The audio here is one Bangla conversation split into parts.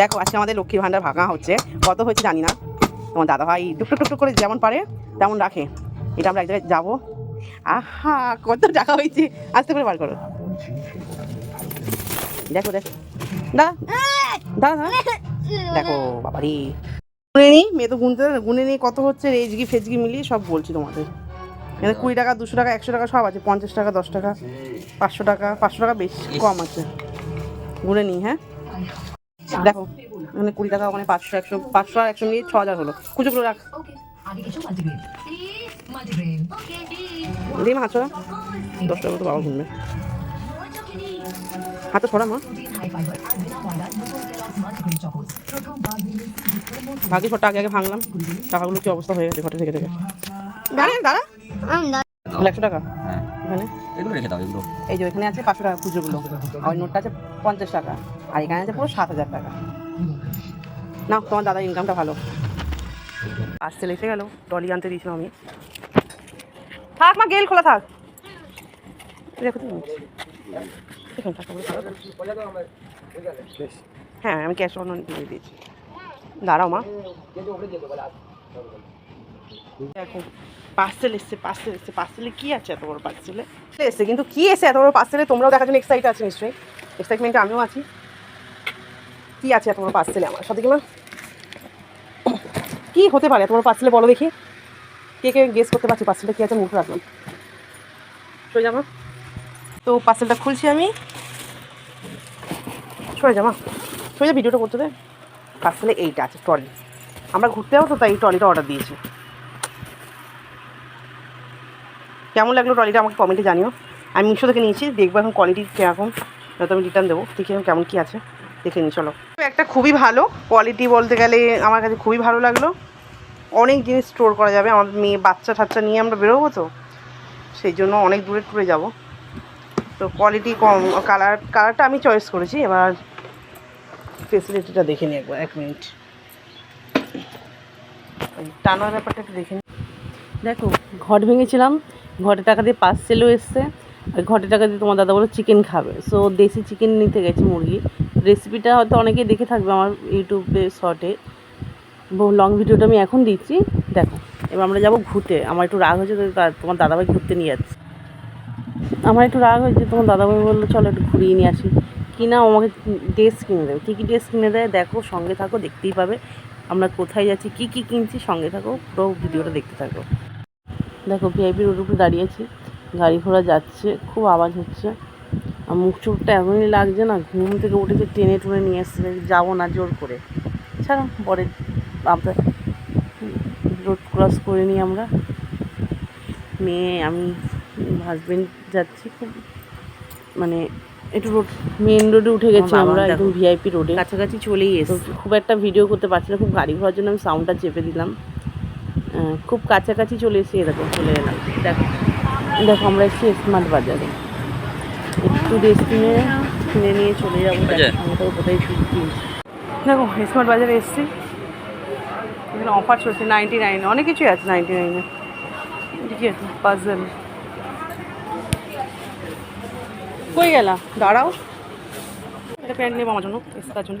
দেখো, আজকে আমাদের লক্ষ্মীর ভান্ডার ভাঙা হচ্ছে। কত হচ্ছে জানি না। তোমার দাদা ভাই টুকটুক টুক টুক করে যেমন পারে, তেমন রাখে। এটা আমরা এক জায়গায় যাব। আহা, কত টাকা হয়েছে। আস্তে করে বার করো। দেখো দেখো। দাদা দাদা দেখো, বাবারি। গুনে নিই মেয়ে তো গুনতে, গুনে নিই কত হচ্ছে, রেজগি, ফেজগি মিলিয়ে সব বলছি তোমাদের। এখানে কুড়ি টাকা, দুশো টাকা, একশো টাকা সব আছে, পঞ্চাশ টাকা, দশ টাকা, পাঁচশো টাকা পাঁচশো টাকা বেশি কম আছে। গুনে নিই হ্যাঁ? দেখো, এখানে কুড়ি টাকা, ওখানে পাঁচশো, একশো, পাঁচশো আর একশো মিলিয়ে ছ হাজার হলো। কুচোগুলো রাখ। আগে কিছু মাল্টিগ্রেন মাল্টিগ্রেন দিই মা হাতটা দশ টাকা তো বাবা গুনবে হাতে ছড়া, মা। প্রোটিন হাই ফাইবার আর বিনা ময়দা নতুন কেলগস মাল্টিগ্রেন চকোস প্রথমবার বিলিয়ন ভাগে ছোট্ট আগে আগে ভাঙলাম। টাকাগুলো কি অবস্থা হয়ে গেছে ঘটে থেকে থেকে? দাঁড়া দাঁড়া একশো টাকা। হ্যাঁ। এখানে এগুলো রেখে দাও এগুলো। এই যে এখানে আছে পাঁচশো টাকা পুজোগুলো। আর নোটটা আছে পঞ্চাশ টাকা। আর এখানে আছে পুরো সাত হাজার টাকা। না তোমার দাদার ইনকামটা ভালো। আসতে এসে গেল টলি আনতে দিয়েছিলাম আমি। থাক মা গেল খোলা থাক। দেখো। হ্যাঁ আমি ক্যাশ অন দিয়ে দিয়েছি। দাঁড়াও মা। দেখো। পার্সেল এসছে পার্সেল এসছে পার্সেলে কি আছে এত বড় পার্সেলে এসছে, কিন্তু কি এসে এত বড় পার্সেলে তোমরাও দেখার জন্য এক্সাইট আছে নিশ্চয়ই। এক্সাইটমেন্টে আমিও আছি। কি আছে এত বড় পার্সেলে আমার? সাথে কিনা কি হতে পারে এত বড় পার্সেলে বলো দেখি। কে কে গেস করতে পারছি? পার্সেলটা কি আছে? মুখ রাখলাম। সরে যাব তো পার্সেলটা খুলছি আমি। সরে যামা সরে যা ভিডিওটা করতে দে। পার্সেলে এইটা আছে ট্রলি আমরা ঘুরতে যাব তো তাই এই ট্রলিটা অর্ডার দিয়েছি। কেমন লাগল ট্রলিটা আমাকে কমেন্টে জানিও। আমি মিশো থেকে নিয়েছি, দেখব এখন কোয়ালিটি কীরকম। তো আমি রিটার্ন দেবো, দেখি কেমন কী আছে, দেখে নিই, চলো। একটা খুবই ভালো কোয়ালিটি বলতে গেলে আমার কাছে খুবই ভালো লাগল। অনেক জিনিস স্টোর করা যাবে আমার মেয়ে বাচ্চা ঠাচ্চা নিয়ে আমরা বেরোবো তো, সেই জন্য অনেক দূরে ট্যুরে যাব। তো কোয়ালিটি কম কালার কালারটা আমি চয়েস করেছি, এবার ফেসিলিটিটা দেখে নিই একবার, এক মিনিট টানার ব্যাপারটা একটু দেখে নিই। দেখো ঘট ভেঙেছিলাম ঘটে টাকা দিয়ে পার্সেলও এসছে। আর ঘটে টাকা দিয়ে তোমার দাদা বলে চিকেন খাবে। সো দেশি চিকেন নিতে গেছে মুরগি। রেসিপিটা হয়তো অনেকেই দেখে থাকবে আমার ইউটিউবে শর্টে লং ভিডিওটা আমি এখন দিচ্ছি। দেখো, এবার আমরা যাব ঘুরতে। আমার একটু রাগ হয়েছে তোমার দাদাভাই ঘুরতে নিয়ে যাচ্ছে। আমার একটু রাগ হয়েছে, তোমার দাদাভাই বলল, চলো একটু ঘুরিয়ে নিয়ে আসি। কিনা আমাকে ড্রেস কিনে দেবে। কী কী ড্রেস কিনে দেয়, দেখো, সঙ্গে থাকো, দেখতেই পাবে। আমরা কোথায় যাচ্ছি, কী কী কিনছি, সঙ্গে থাকো, পুরো ভিডিওটা দেখতে থাকো। দেখো ভিআইপি রোড উপরে দাঁড়িয়েছি গাড়ি ঘোড়া যাচ্ছে খুব আওয়াজ হচ্ছে। আর মুখ চোখটা এমনই লাগছে না ঘুম থেকে উঠেছে টেনে টুনে নিয়ে এসছে যাব না জোর করে। ছাড়া পরে আমরা রোড ক্রস করে নিই আমরা। মেয়ে আমি হাজবেন্ড যাচ্ছি খুব মানে একটু রোড মেন রোডে উঠে গেছি আমরা। একদম ভিআইপি রোডে। কাছাকাছি চলেই এসে খুব একটা ভিডিও করতে পারছি না খুব গাড়ি ঘোড়ার জন্য আমি সাউন্ডটা চেপে দিলাম। খুব কাছাকাছি চলে এসে এরকম চলে এলাম। দেখো দেখো আমরা এসেছি স্মার্ট বাজারে। একটু ড্রেস কিনে কিনে নিয়ে চলে যাব। আচ্ছা। আমি তো কোথায় কিনছি দেখো স্মার্ট বাজারে এসেছি। এখানে অফার চলছে নাইনটি নাইনে অনেক কিছুই আছে নাইনটি নাইনে কি আছে পাজল কই গেলা? দাঁড়াও। এটা প্যান্ট নেব আমার জন্য এসে তার জন্য।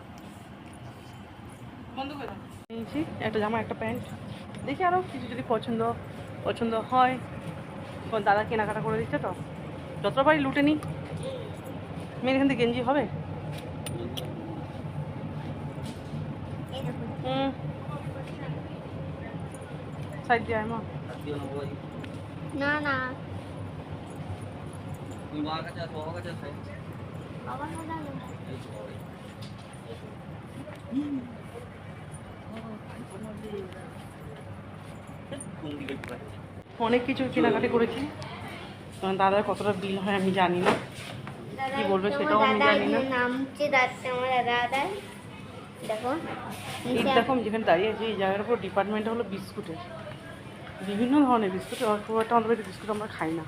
নিয়েছি একটা জামা একটা প্যান্ট। দেখি আরও কিছু যদি পছন্দ পছন্দ হয় দাদা কেনাকাটা করে দিচ্ছে তো। যতটা পারি লুটে নিই। মেয়ের এখান থেকে গেঞ্জি হবে? হুম। সাইড দিয়ে মা। না না। বাবা না জানো কোন দিকে ঢুকাচ্ছে অনেক কিছু কেনাকাটি করেছি। দাদার কতটা বিল হয় আমি জানি না। কি বলবে সেটাও আমি জানি না। নাম দাদা দেখো। এই দেখো যেখানে দাঁড়িয়ে আছি এই জায়গার উপর ডিপার্টমেন্ট হলো বিস্কুটের। বিভিন্ন ধরনের বিস্কুট খুব একটা আমাদের বাড়িতে বিস্কুট আমরা খাই না।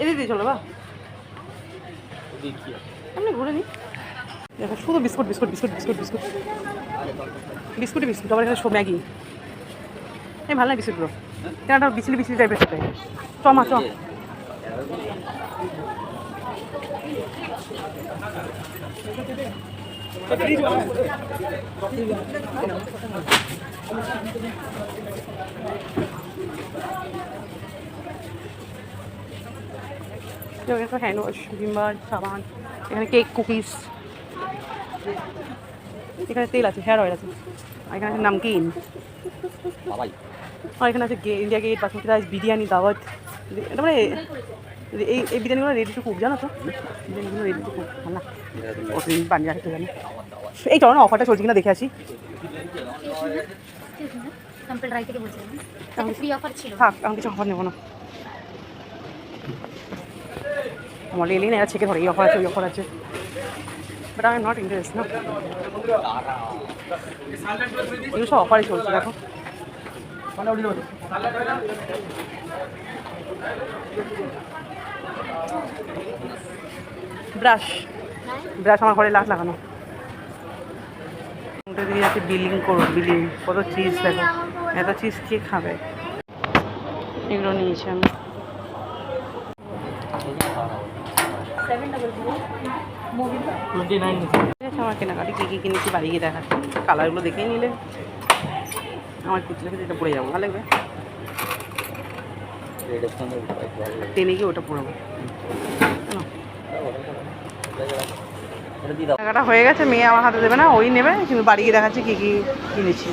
এদিকে দিয়ে চলো বা। আমি ঘুরে নিই দেখো শুধু biscuit biscuit biscuit biscuit biscuit. বিস্কুটই biscuit আবার এখানে সব ম্যাগি। এই ভালো লাগে বিস্কুটগুলো কেন একটা বিচলি বিচলি টাইপের সেটাই চ মা, চ। এখানে হ্যান্ড ওয়াশ ভিমবার সাবান এখানে কেক কুকিজ এখানে তেল আছে হেয়ার অয়েল আছে। আর এখানে আছে নামকিন। আর এখানে আছে গে India Gate basmati rice biryani Dawat. এটা মানে এই এই বিরিয়ানিগুলো রেডি টু কুক জানো তো? বিরিয়ানিগুলো রেডি টু কুক ভালো না কতদিন বানিয়ে রাখতে জানি। এই চলো না অফারটা চলছে কিনা দেখে আসি। থেকে আমি কিছু অফার নেব না। আমার এলেই না ছেকে ধরে এই অফার আছে ওই অফার আছে। But I am not interest না এগুলো সব অফারই চলছে দেখো ব্রাশ ব্রাশ আমার ঘরে লাখ লাগানো। ওটা দিয়ে বিলিং করো বিলিং কত চিজ দেখো। এত চিজ কে খাবে? এগুলো নিয়েছি আমি। আমার কেনাকাটি কী কী কিনেছি বাড়ি গিয়ে দেখাচ্ছি। কালারগুলো দেখেই নিলে। আমার কুচি লেগে এটা পরে যাব, ভালো লাগবে? টেনে গিয়ে ওটা পরবো টাকাটা হয়ে গেছে, মেয়ে আমার হাতে দেবে না, ওই নেবে, কিন্তু বাড়ি গিয়ে দেখাচ্ছি কী কী কিনেছি।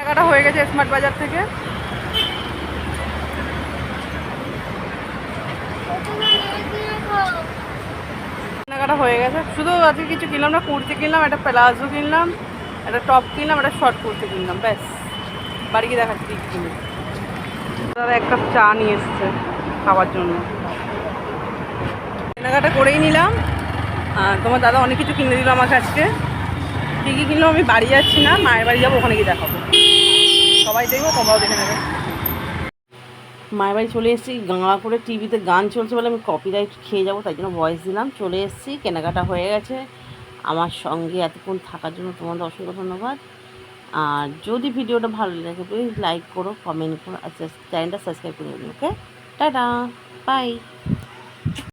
টাকাটা হয়ে গেছে স্মার্ট বাজার থেকে। কেনাকাটা হয়ে গেছে। শুধু আজকে কিছু কিনলাম না, কুর্তি কিনলাম, একটা প্লাজো কিনলাম, একটা টপ কিনলাম, একটা শর্ট কুর্তি কিনলাম, ব্যাস। বাড়ি গিয়ে দেখাচ্ছি কিনে। দাদা এক কাপ চা নিয়ে এসছে খাওয়ার জন্য। কেনাকাটা করেই নিলাম। আর তোমার দাদা অনেক কিছু কিনে দিল আমার কাছে কী কী কিনলাম আমি বাড়ি যাচ্ছি না, মায়ের বাড়ি যাব, ওখানে গিয়ে দেখাবো। সবাই দেখব, তোমরাও দেখে নেবে। মায়ের বাড়ি চলে এসেছি, গাঁড়া করে টিভিতে গান চলছে বলে আমি কপিরাইট খেয়ে যাব, তাই জন্য ভয়েস দিলাম। চলে এসেছি, কেনাকাটা হয়ে গেছে। আমার সঙ্গে এতক্ষণ থাকার জন্য তোমাদের অসংখ্য ধন্যবাদ। আর যদি ভিডিওটা ভালো লাগে প্লিজ লাইক করো কমেন্ট করো, আর চ্যানেলটা সাবস্ক্রাইব করে দেবে ওকে টাটা বাই